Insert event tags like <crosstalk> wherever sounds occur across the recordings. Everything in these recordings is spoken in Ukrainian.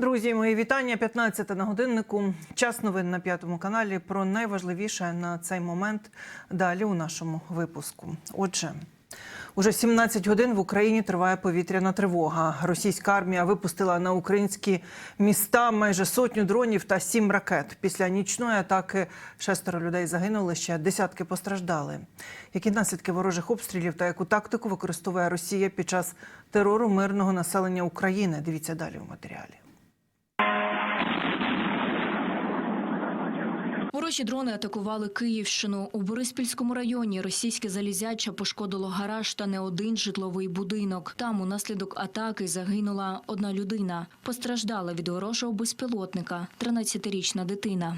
Друзі, мої вітання. 15 на годиннику. Час новин на п'ятому каналі. Про найважливіше на цей момент далі у нашому випуску. Отже. Уже 17 годин в Україні триває повітряна тривога. Російська армія випустила на українські міста майже сотню дронів та сім ракет. Після нічної атаки шестеро людей загинули, ще десятки постраждали. Які наслідки ворожих обстрілів та яку тактику використовує Росія під час терору мирного населення України? Дивіться далі у матеріалі. Ворожі дрони атакували Київщину. У Бориспільському районі російське залізяча пошкодило гараж та не один житловий будинок. Там унаслідок атаки загинула одна людина. Постраждала від ворожого безпілотника – 13-річна дитина.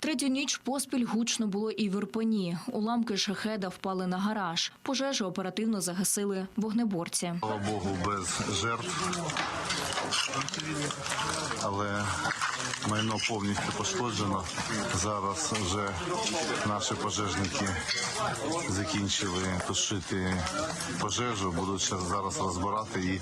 Третю ніч поспіль гучно було і в Ірпені. Уламки шахеда впали на гараж. Пожежу оперативно загасили вогнеборці. Слава Богу, без жертв. Але майно повністю пошкоджено. Зараз вже наші пожежники закінчили тушити пожежу. Будуть зараз розбирати і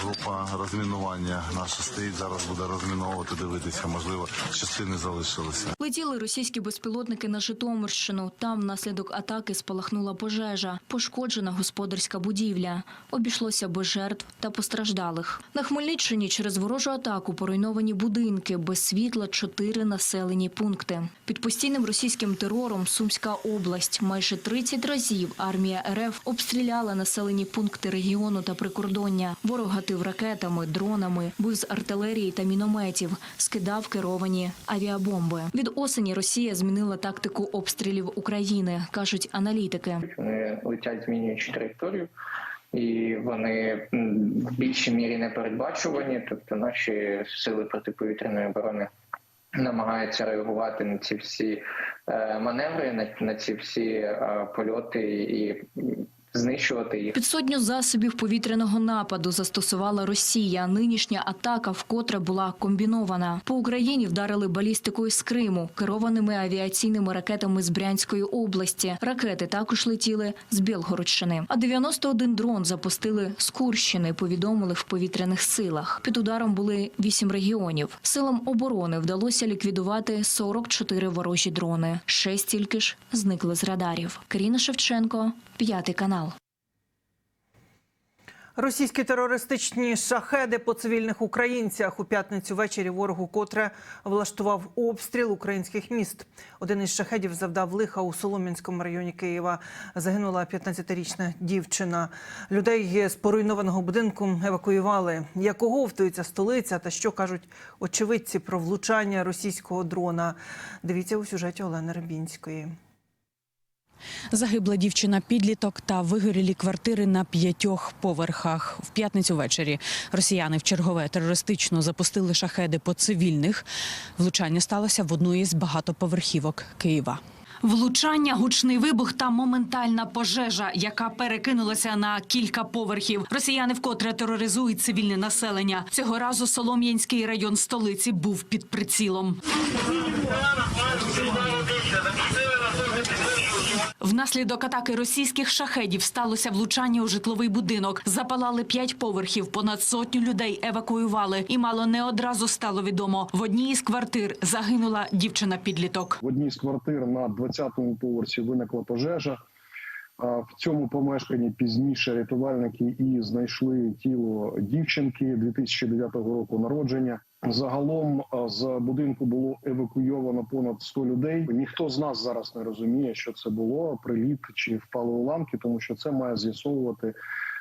група розмінування наша стоїть. Зараз буде розміновувати, дивитися. Можливо, частини залишилися. Летіли російські безпілотники на Житомирщину. Там внаслідок атаки спалахнула пожежа. Пошкоджена господарська будівля. Обійшлося без жертв та постраждалих. На Хмельниччині через ворожу атаку поруйновані будинки, без світла чотири населені пункти. Під постійним російським терором Сумська область. Майже 30 разів армія РФ обстріляла населені пункти регіону та прикордоння. Ворог гатив ракетами, дронами, бив з артилерії та мінометів, скидав керовані авіабомби. Від осені Росія змінила тактику обстрілів України, кажуть аналітики. Вони летять, змінюючи траєкторію, і вони в більшій мірі непередбачувані. Тобто наші сили протиповітряної оборони намагаються реагувати на ці всі е, маневри, на, ці всі е, польоти і знищувати їх. Під сотню засобів повітряного нападу застосувала Росія. Нинішня атака вкотре була комбінована. По Україні вдарили балістикою з Криму, керованими авіаційними ракетами з Брянської області. Ракети також летіли з Білгородщини. А 91 дрон запустили з Курщини. Повідомили в повітряних силах. Під ударом були вісім регіонів. Силам оборони вдалося ліквідувати 44 ворожі дрони. Ще стільки ж зникли з радарів. Каріна Шевченко, п'ятий канал. Російські терористичні шахеди по цивільних українцях у п'ятницю ввечері ворогу котре влаштував обстріл українських міст. Один із шахедів завдав лиха у Солом'янському районі Києва. Загинула 15-річна дівчина. Людей з поруйнованого будинку евакуювали. Як оговтується столиця та що кажуть очевидці про влучання російського дрона? Дивіться у сюжеті Олени Рибінської. Загибла дівчина підліток та вигорілі квартири на п'ятьох поверхах. В п'ятницю ввечері росіяни в чергове терористично запустили шахеди по цивільних. Влучання сталося в одну із багатоповерхівок Києва. Влучання, гучний вибух та моментальна пожежа, яка перекинулася на кілька поверхів. Росіяни вкотре тероризують цивільне населення. Цього разу Солом'янський район столиці був під прицілом. Внаслідок атаки російських шахедів сталося влучання у житловий будинок. Запалали п'ять поверхів, понад сотню людей евакуювали. І мало не одразу стало відомо. В одній із квартир загинула дівчина-підліток. В одній з квартир на 20-му поверсі виникла пожежа. В цьому помешканні пізніше рятувальники і знайшли тіло дівчинки 2009 року народження. Загалом з будинку було евакуйовано понад 100 людей. Ніхто з нас зараз не розуміє, що це було приліт чи впали уламки, тому що це має з'ясовувати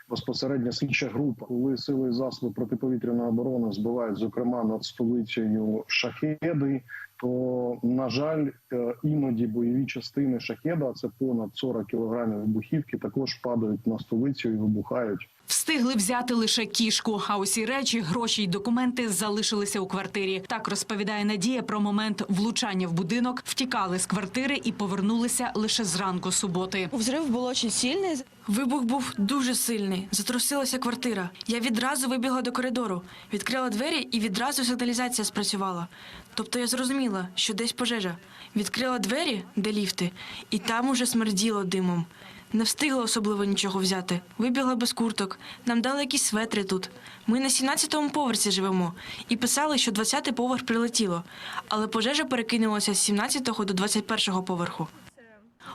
безпосередня слідча група. Коли сили засоби протиповітряної оборони збивають, зокрема над столицею шахеди, то на жаль, е, іноді бойові частини шахеда, це понад 40 кілограмів вибухівки, також падають на столицю і вибухають. Встигли взяти лише кішку, а усі речі, гроші й документи залишилися у квартирі. Так розповідає Надія про момент влучання в будинок. Втікали з квартири і повернулися лише зранку суботи. Взрив був дуже сильний. Вибух був дуже сильний. Затрусилася квартира. Я відразу вибігла до коридору, відкрила двері і відразу сигналізація спрацювала. Тобто я зрозуміла, що десь пожежа. Відкрила двері, де ліфти, і там уже смерділо димом. Не встигла особливо нічого взяти. Вибігла без курток. Нам дали якісь светри тут. Ми на 17-му поверсі живемо і писали, що 20-й поверх прилетіло. Але пожежа перекинулася з 17-го до 21-го поверху.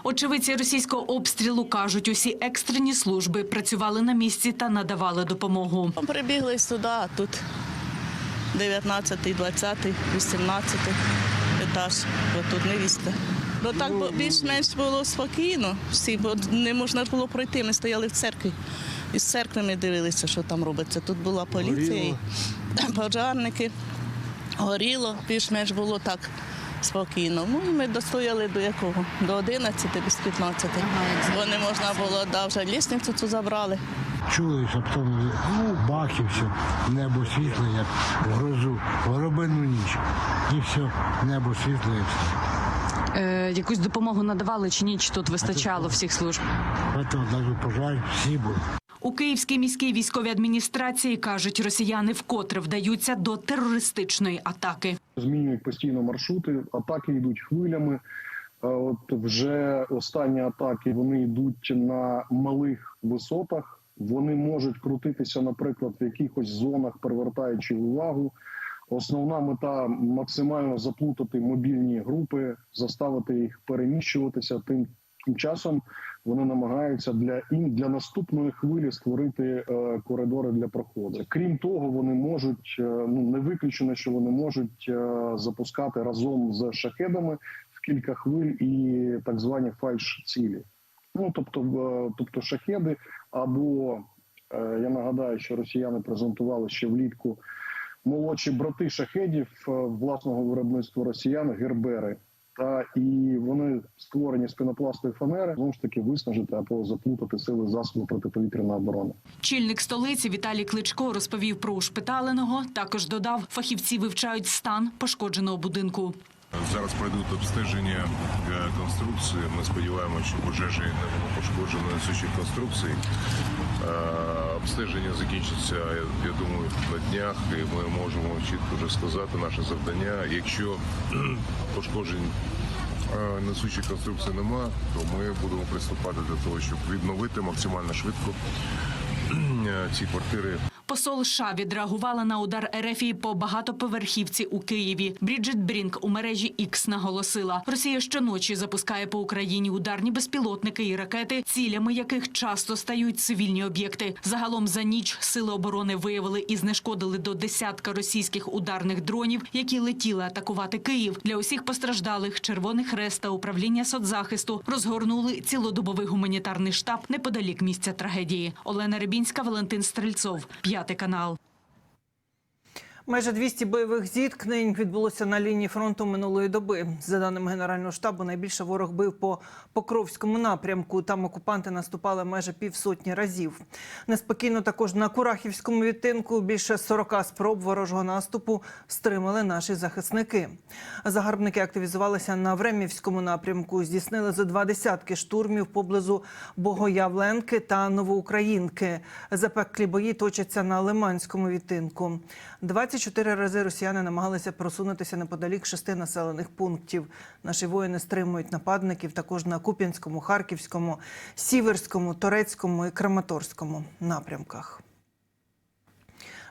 Очевидці російського обстрілу кажуть, усі екстрені служби працювали на місці та надавали допомогу. Прибігли сюди, а тут 19, 20, 18 етаж, бо тут невістка. Бо так більш-менш було спокійно, всі, бо не можна було пройти. Ми стояли в церкві. Із церкви ми дивилися, що там робиться. Тут була поліція, і пожарники, горіло, більш-менш було так спокійно. Ну і ми достояли до якого? До 11 без 15. Бо не можна було, да, вже лісницю цю забрали. Чули, що потім ну, бах все. Небо світле, як в грозу, в горобину ніч. І все, небо світле все. Е, якусь допомогу надавали чи ні? Чи тут вистачало всіх служб? Потім навіть пожар, всі були. У Київській міській військовій адміністрації кажуть, росіяни вкотре вдаються до терористичної атаки. Змінюють постійно маршрути, атаки йдуть хвилями. От вже останні атаки вони йдуть на малих висотах. Вони можуть крутитися, наприклад, в якихось зонах, привертаючи увагу. Основна мета максимально заплутати мобільні групи, заставити їх переміщуватися. Тим часом вони намагаються для ін для наступної хвилі створити е, коридори для проходу. Крім того, вони можуть е, ну не виключено, що вони можуть е, запускати разом з шахедами в кілька хвиль і так звані фальш цілі. Ну тобто, е, тобто шахеди або е, я нагадаю, що росіяни презентували ще влітку молодші брати шахедів е, власного виробництва росіян гербери. Та і вони створені з пінопластової фанери знову ж таки виснажити або заплутати сили засобу протиповітряної оборони. Чільник столиці Віталій Кличко розповів про ушпиталеного. Також додав, фахівці вивчають стан пошкодженого будинку. Зараз пройдуть обстеження е, конструкції. Ми сподіваємося, що пожежі не було пошкоджено несучих конструкцій. Е, Обстеження закінчиться, я, думаю, на днях, і ми можемо чітко вже сказати наше завдання. Якщо <clears throat> пошкоджень е, несучих конструкцій нема, то ми будемо приступати до того, щоб відновити максимально швидко <clears throat> ці квартири. Посол США відреагувала на удар Ерефії по багатоповерхівці у Києві. Бріджит Брінк у мережі X наголосила, Росія щоночі запускає по Україні ударні безпілотники і ракети, цілями яких часто стають цивільні об'єкти. Загалом за ніч сили оборони виявили і знешкодили до десятка російських ударних дронів, які летіли атакувати Київ. Для усіх постраждалих Червоний Хрест та управління соцзахисту розгорнули цілодобовий гуманітарний штаб неподалік місця трагедії. Олена Рибінська, Валентин Стрельцов, п'ятий канал. Майже 200 бойових зіткнень відбулося на лінії фронту минулої доби. За даними Генерального штабу, найбільше ворог бив по Покровському напрямку. Там окупанти наступали майже півсотні разів. Неспокійно також на Курахівському відтинку більше 40 спроб ворожого наступу стримали наші захисники. Загарбники активізувалися на Времівському напрямку. Здійснили за два десятки штурмів поблизу Богоявленки та Новоукраїнки. Запеклі бої точаться на Лиманському відтинку. 24 рази росіяни намагалися просунутися неподалік шести населених пунктів. Наші воїни стримують нападників також на Куп'янському, Харківському, Сіверському, Торецькому і Краматорському напрямках.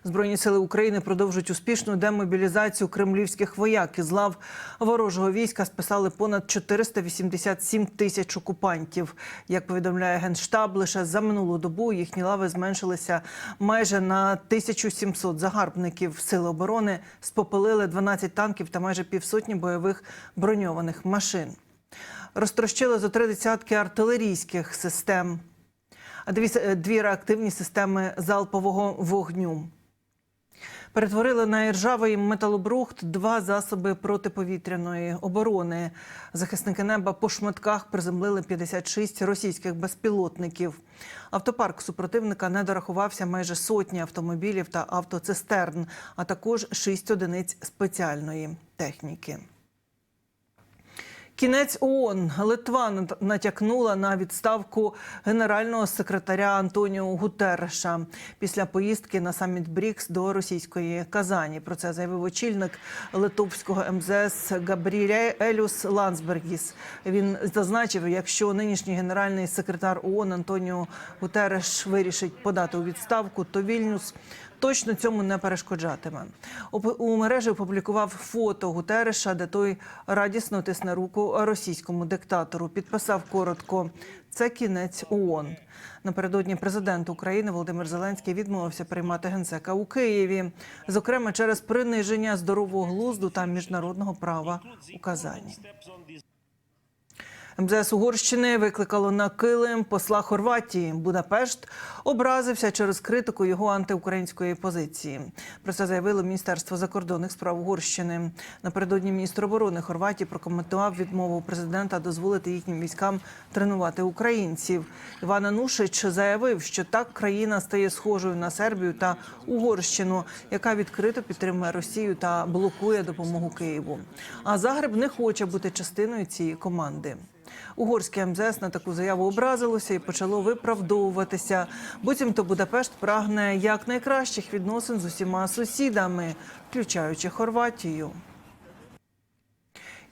Збройні сили України продовжують успішну демобілізацію кремлівських вояк. Із лав ворожого війська списали понад 487 тисяч окупантів. Як повідомляє генштаб, лише за минулу добу їхні лави зменшилися майже на 1700 загарбників. Сили оборони спопилили 12 танків та майже півсотні бойових броньованих машин. Розтрощили зо три десятки артилерійських систем, а дві, дві реактивні системи залпового вогню. Перетворили на іржавий металобрухт два засоби протиповітряної оборони. Захисники неба по шматках приземлили 56 російських безпілотників. Автопарк супротивника не дорахувався майже сотні автомобілів та автоцистерн, а також шість одиниць спеціальної техніки. Кінець ООН. Литва нат- натякнула на відставку генерального секретаря Антоніо Гутерреша після поїздки на саміт БРІКС до російської Казані. Про це заявив очільник литовського МЗС Габріелюс Лансбергіс. Він зазначив, якщо нинішній генеральний секретар ООН Антоніо Гутерреш вирішить подати у відставку, то Вільнюс точно цьому не перешкоджатиме. У мережі опублікував фото Гутереша, де той радісно тисне руку російському диктатору. Підписав коротко: це кінець ООН. Напередодні президент України Володимир Зеленський відмовився приймати генсека у Києві, зокрема через приниження здорового глузду та міжнародного права у Казані. МЗС Угорщини викликало на килим посла Хорватії. Будапешт образився через критику його антиукраїнської позиції. Про це заявило Міністерство закордонних справ Угорщини. Напередодні міністр оборони Хорватії прокоментував відмову президента дозволити їхнім військам тренувати українців. Іван Анушич заявив, що так країна стає схожою на Сербію та Угорщину, яка відкрито підтримує Росію та блокує допомогу Києву. А Загреб не хоче бути частиною цієї команди. Угорське МЗС на таку заяву образилося і почало виправдовуватися. Буцімто Будапешт прагне якнайкращих відносин з усіма сусідами, включаючи Хорватію.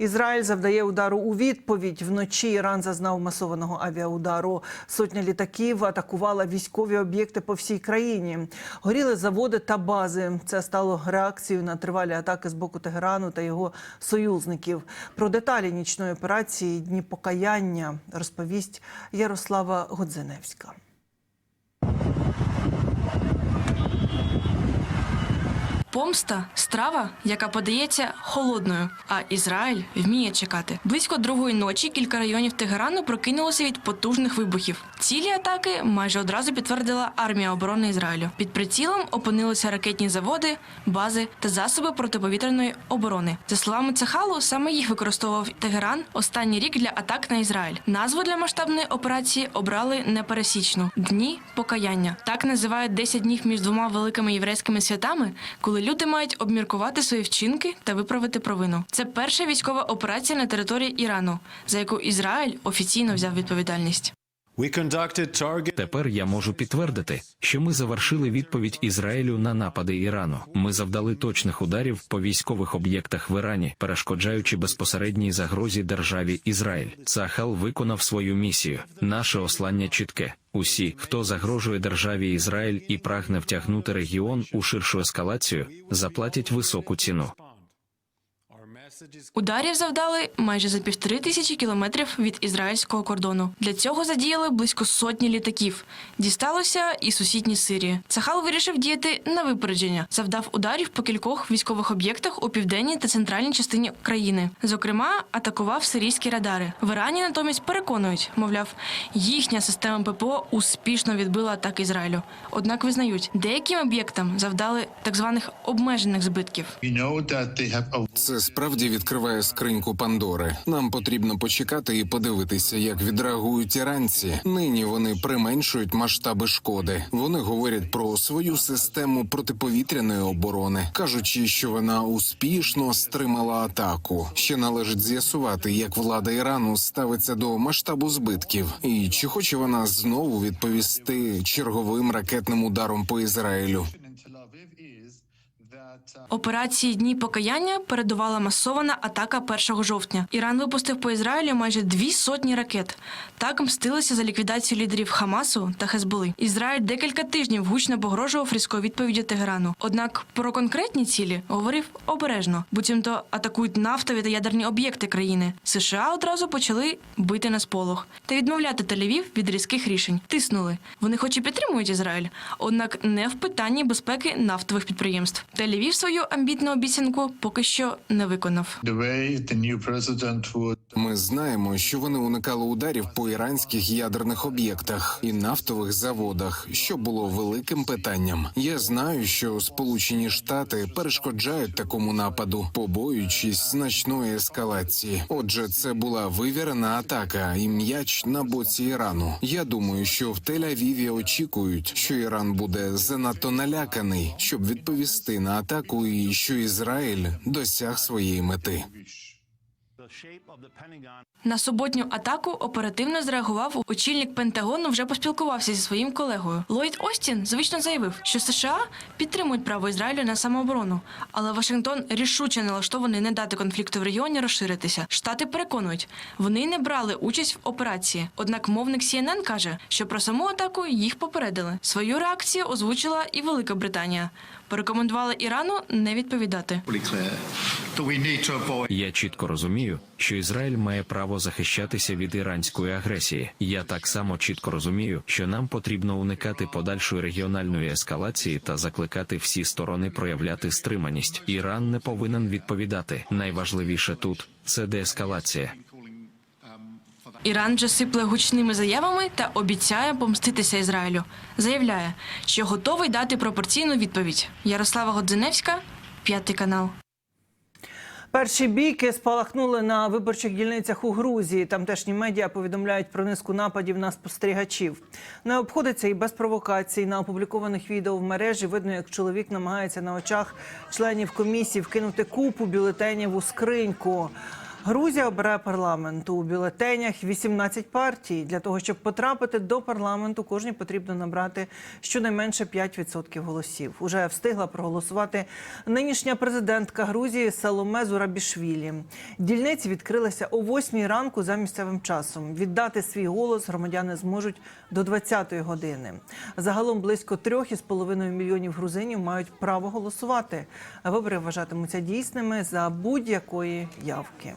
Ізраїль завдає удару у відповідь. Вночі Іран зазнав масованого авіаудару. Сотня літаків атакувала військові об'єкти по всій країні. Горіли заводи та бази. Це стало реакцією на тривалі атаки з боку Тегерану та його союзників. Про деталі нічної операції Дні покаяння розповість Ярослава Годзиневська. Помста страва, яка подається холодною, а Ізраїль вміє чекати. Близько другої ночі кілька районів Тегерану прокинулося від потужних вибухів. Цілі атаки майже одразу підтвердила армія оборони Ізраїлю. Під прицілом опинилися ракетні заводи, бази та засоби протиповітряної оборони. За словами Цехалу, саме їх використовував Тегеран останній рік для атак на Ізраїль. Назву для масштабної операції обрали непересічну дні покаяння. Так називають 10 днів між двома великими єврейськими святами, люди мають обміркувати свої вчинки та виправити провину. Це перша військова операція на території Ірану, за яку Ізраїль офіційно взяв відповідальність. Тепер я можу підтвердити, що ми завершили відповідь Ізраїлю на напади Ірану. Ми завдали точних ударів по військових об'єктах в Ірані, перешкоджаючи безпосередній загрозі державі Ізраїль. Цахал виконав свою місію. Наше ослання чітке. Усі, хто загрожує державі Ізраїль і прагне втягнути регіон у ширшу ескалацію, заплатять високу ціну. Ударів завдали майже за півтори тисячі кілометрів від ізраїльського кордону. Для цього задіяли близько сотні літаків. Дісталося і сусідній Сирії. Цахал вирішив діяти на випередження, завдав ударів по кількох військових об'єктах у південній та центральній частині країни. Зокрема, атакував сирійські радари. В Ірані натомість переконують, мовляв, їхня система ППО успішно відбила атаки Ізраїлю. Однак визнають, деяким об'єктам завдали так званих обмежених збитків. Це справді відкриває скриньку Пандори. Нам потрібно почекати і подивитися, як відреагують іранці. Нині вони применшують масштаби шкоди. Вони говорять про свою систему протиповітряної оборони, кажучи, що вона успішно стримала атаку. Ще належить з'ясувати, як влада Ірану ставиться до масштабу збитків, і чи хоче вона знову відповісти черговим ракетним ударом по Ізраїлю. Операції Дні покаяння передувала масована атака 1 жовтня. Іран випустив по Ізраїлю майже дві сотні ракет. Так мстилися за ліквідацію лідерів Хамасу та Хезболи. Ізраїль декілька тижнів гучно погрожував різкою відповіддю Тегерану. Однак про конкретні цілі говорив обережно, буцімто атакують нафтові та ядерні об'єкти країни. США одразу почали бити на сполох та відмовляти Тель-Авів від різких рішень. Тиснули. Вони хоч і підтримують Ізраїль, однак не в питанні безпеки нафтових підприємств. Тель-Авів свою амбітну обіцянку поки що не виконав. Ми знаємо, що вони уникали ударів по іранських ядерних об'єктах і нафтових заводах, що було великим питанням. Я знаю, що Сполучені Штати перешкоджають такому нападу, побоюючись значної ескалації. Отже, це була вивірена атака і м'яч на боці Ірану. Я думаю, що в Тель-Авіві очікують, що Іран буде занадто наляканий, щоб відповісти на атаку, і що Ізраїль досяг своєї мети. На суботню атаку оперативно зреагував очільник Пентагону. Вже поспілкувався зі своїм колегою. Ллойд Остін звично заявив, що США підтримують право Ізраїлю на самооборону, але Вашингтон рішуче налаштований не дати конфлікту в регіоні розширитися. Штати переконують, вони не брали участь в операції. Однак мовник CNN каже, що про саму атаку їх попередили. Свою реакцію озвучила і Велика Британія. Порекомендували Ірану не відповідати. Я чітко розумію, що Ізраїль має право захищатися від іранської агресії. Я так само чітко розумію, що нам потрібно уникати подальшої регіональної ескалації та закликати всі сторони проявляти стриманість. Іран не повинен відповідати. Найважливіше тут це деескалація. Іран же сипле гучними заявами та обіцяє помститися Ізраїлю. Заявляє, що готовий дати пропорційну відповідь. Ярослава Годзиневська, п'ятий канал. Перші бійки спалахнули на виборчих дільницях у Грузії. Тамтешні медіа повідомляють про низку нападів на спостерігачів. Не обходиться і без провокацій. На опублікованих відео в мережі видно, як чоловік намагається на очах членів комісії вкинути купу бюлетенів у скриньку. Грузія обирає парламент у бюлетенях 18 партій. Для того щоб потрапити до парламенту, кожній потрібно набрати щонайменше 5% голосів. Уже встигла проголосувати нинішня президентка Грузії Саломе Зурабішвілі. Дільниці відкрилися о 8 ранку за місцевим часом. Віддати свій голос громадяни зможуть до 20-ї години. Загалом близько 3,5 мільйонів грузинів мають право голосувати. Вибори вважатимуться дійсними за будь-якої явки.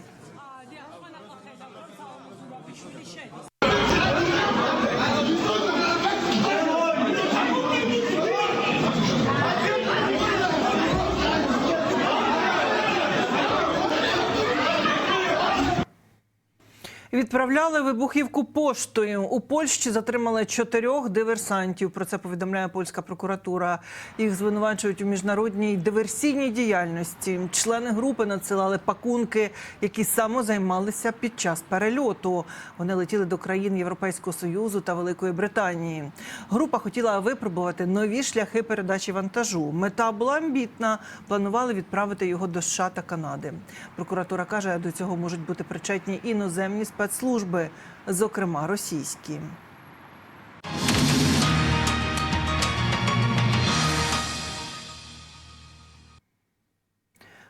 Відправляли вибухівку поштою. У Польщі затримали чотирьох диверсантів. Про це повідомляє польська прокуратура. Їх звинувачують у міжнародній диверсійній діяльності. Члени групи надсилали пакунки, які самозаймалися під час перельоту. Вони летіли до країн Європейського союзу та Великої Британії. Група хотіла випробувати нові шляхи передачі вантажу. Мета була амбітна. Планували відправити його до США та Канади. Прокуратура каже, до цього можуть бути причетні іноземні спецслужби, зокрема російські.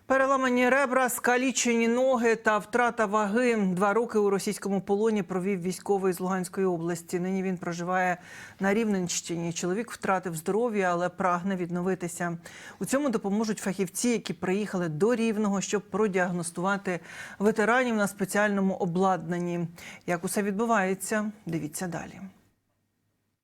Переламані ребра, скалічені ноги та втрата ваги. Два роки у російському полоні провів військовий з Луганської області. Нині він проживає на Рівненщині. Чоловік втратив здоров'я, але прагне відновитися. У цьому допоможуть фахівці, які приїхали до Рівного, щоб продіагностувати ветеранів на спеціальному обладнанні. Як усе відбувається, дивіться далі.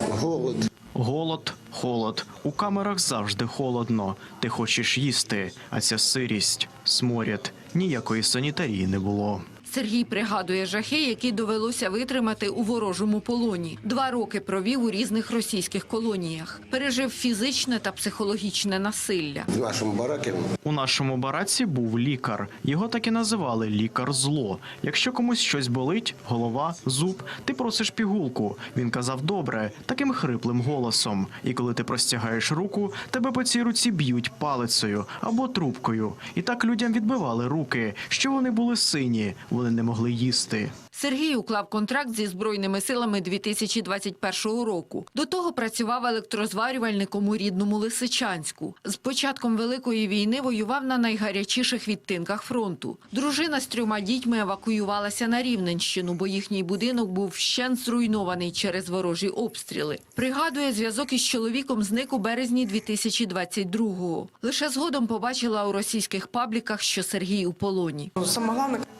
Голод, голод, холод. У камерах завжди холодно. Ти хочеш їсти, а ця сирість, сморід. Ніякої санітарії не було. Сергій пригадує жахи, які довелося витримати у ворожому полоні. Два роки провів у різних російських колоніях. Пережив фізичне та психологічне насилля. В нашому баракі У нашому бараці був лікар. Його так і називали лікар зло. Якщо комусь щось болить, голова, зуб, ти просиш пігулку. Він казав добре, таким хриплим голосом. І коли ти простягаєш руку, тебе по цій руці б'ють палицею або трубкою. І так людям відбивали руки, що вони були сині, вони не могли їсти. Сергій уклав контракт зі збройними силами 2021 року. До того працював електрозварювальником у рідному Лисичанську. З початком великої війни воював на найгарячіших відтинках фронту. Дружина з трьома дітьми евакуювалася на Рівненщину, бо їхній будинок був вщент зруйнований через ворожі обстріли. Пригадує, зв'язок із чоловіком зник у березні 2022-го. Лише згодом побачила у російських пабліках, що Сергій у полоні.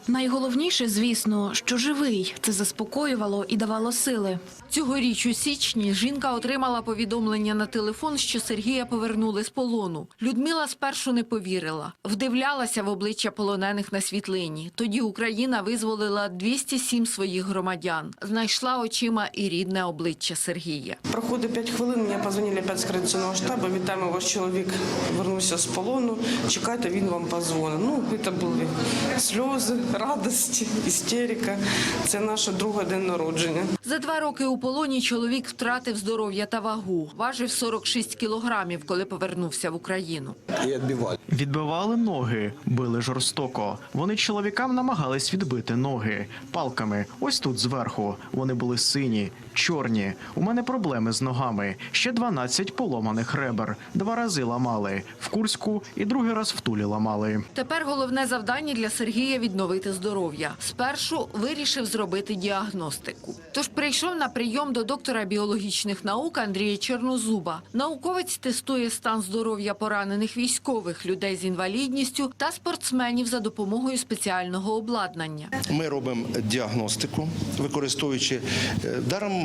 Найголовніше, звісно, що живий. Це заспокоювало і давало сили. Цьогоріч у січні жінка отримала повідомлення на телефон, що Сергія повернули з полону. Людмила спершу не повірила, вдивлялася в обличчя полонених на світлині. Тоді Україна визволила 207 своїх громадян. Знайшла очима і рідне обличчя Сергія. Проходить 5 хвилин, мені позвонили опять з координаційного штабу, вітаємо, ваш чоловік вернувся з полону, чекайте, він вам позвонить. Ну, це були сльози, радості, істерика. Це наше друге день народження. За два роки у полоні чоловік втратив здоров'я та вагу. Важив 46 кілограмів, коли повернувся в Україну. Відбивали ноги, били жорстоко. Вони чоловікам намагались відбити ноги палками. Ось тут зверху. Вони були сині, чорні. У мене проблеми з ногами. Ще 12 поломаних ребер. Два рази ламали в Курську і другий раз в Тулі ламали. Тепер головне завдання для Сергія відновити здоров'я. Спершу вирішив зробити діагностику. Тож прийшов на прийом до доктора біологічних наук Андрія Чорнозуба. Науковець тестує стан здоров'я поранених військових, людей з інвалідністю та спортсменів за допомогою спеціального обладнання. Ми робимо діагностику, використовуючи е,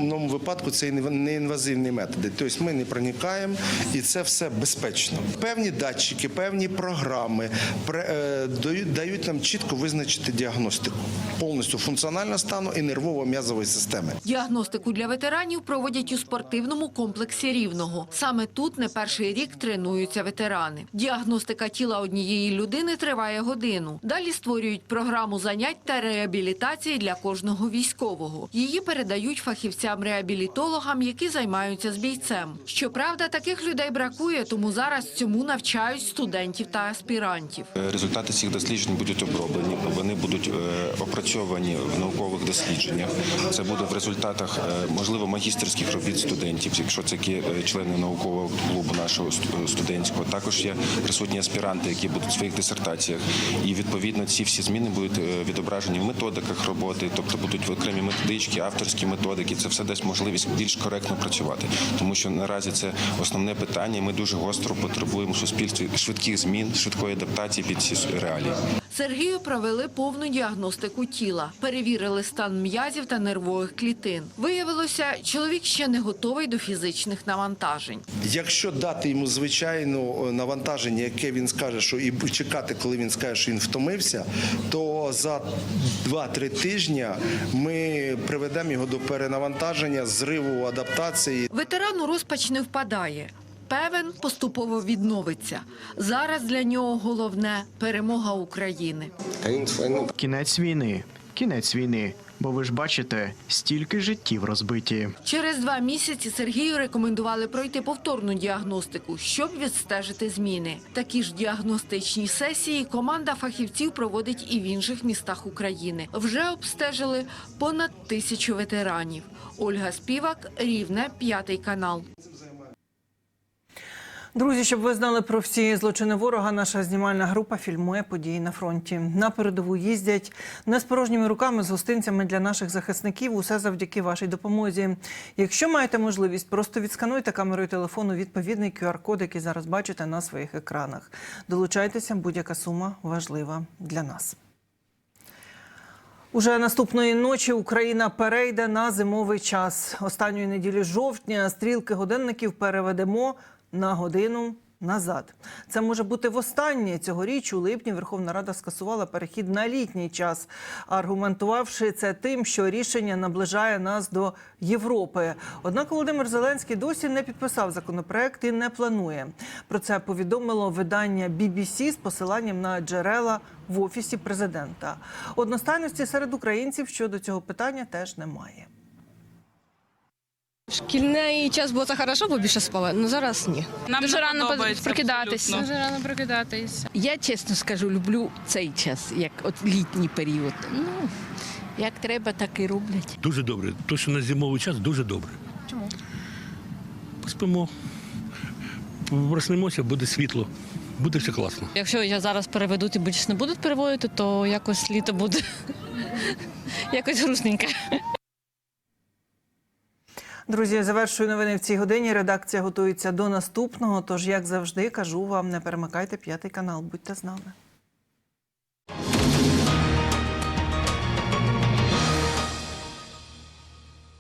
в даному випадку це неінвазивні методи. Тобто ми не проникаємо, і це все безпечно. Певні датчики, певні програми е, дають- нам чітко визначити діагностику повністю функціонального стану і нервово-м'язової системи. Діагностику для ветеранів проводять у спортивному комплексі Рівного. Саме тут не перший рік тренуються ветерани. Діагностика тіла однієї людини триває годину. Далі створюють програму занять та реабілітації для кожного військового. Її передають фахівцям-реабілітологам, які займаються з бійцем. Щоправда, таких людей бракує, тому зараз цьому навчають студентів та аспірантів. Результати цих досліджень будуть оброблені, вони будуть е, опрацьовані в наукових дослідженнях. Це буде в результатах, е, можливо, магістерських робіт студентів, якщо це е, члени наукового клубу нашого студентського. Також є присутні аспіранти, які будуть в своїх дисертаціях. І відповідно ці всі зміни будуть е, відображені в методиках роботи, тобто будуть окремі методички, авторські методики. Це все дасть можливість більш коректно працювати, тому що наразі це основне питання. Ми дуже гостро потребуємо в суспільстві швидких змін, швидкої адаптації під ці реалії. Сергію провели повну діагностику тіла, перевірили стан м'язів та нервових клітин. Виявилося, чоловік ще не готовий до фізичних навантажень. Якщо дати йому звичайну е, навантаження, яке він скаже, що і чекати, коли він скаже, що він втомився, то за 2-3 тижні ми приведемо його до перенавантаження, зриву адаптації. Ветеран у розпач не впадає. Певен поступово відновиться. Зараз для нього головне перемога України. Кінець війни. Кінець війни. Бо ви ж бачите, стільки життів розбиті. Через два місяці Сергію рекомендували пройти повторну діагностику, щоб відстежити зміни. Такі ж діагностичні сесії команда фахівців проводить і в інших містах України. Вже обстежили понад тисячу ветеранів. Ольга Співак, Рівне, п'ятий канал. Друзі, щоб ви знали про всі злочини ворога, наша знімальна група фільмує події на фронті. На передову їздять не з порожніми руками з гостинцями для наших захисників. Усе завдяки вашій допомозі. Якщо маєте можливість, просто відскануйте камерою телефону відповідний QR-код, який зараз бачите на своїх екранах. Долучайтеся, будь-яка сума важлива для нас. Уже наступної ночі Україна перейде на зимовий час. Останньої неділі жовтня стрілки годинників переведемо на годину назад. Це може бути востаннє цьогоріч. У липні Верховна Рада скасувала перехід на літній час, аргументувавши це тим, що рішення наближає нас до Європи. Однак Володимир Зеленський досі не підписав законопроект і не планує. Про це повідомило видання BBC з посиланням на джерела в офісі президента. Одностайності серед українців щодо цього питання теж немає. Шкільний час було це хорошо, бо більше спали, але зараз ні. Нам Дуже рано прокидатися. Дуже рано прокидатись. Я чесно скажу, люблю цей час, як от літній період. Ну, як треба, так і роблять. Дуже добре. То, що на зимовий час, дуже добре. Чому? Поспимо, проснемося, буде світло, буде все класно. Якщо я зараз переведуть і більше не будуть переводити, то якось літо буде <laughs> якось грустненьке. Друзі, завершую новини в цій годині. Редакція готується до наступного. Тож, як завжди, кажу вам, не перемикайте п'ятий канал. Будьте з нами.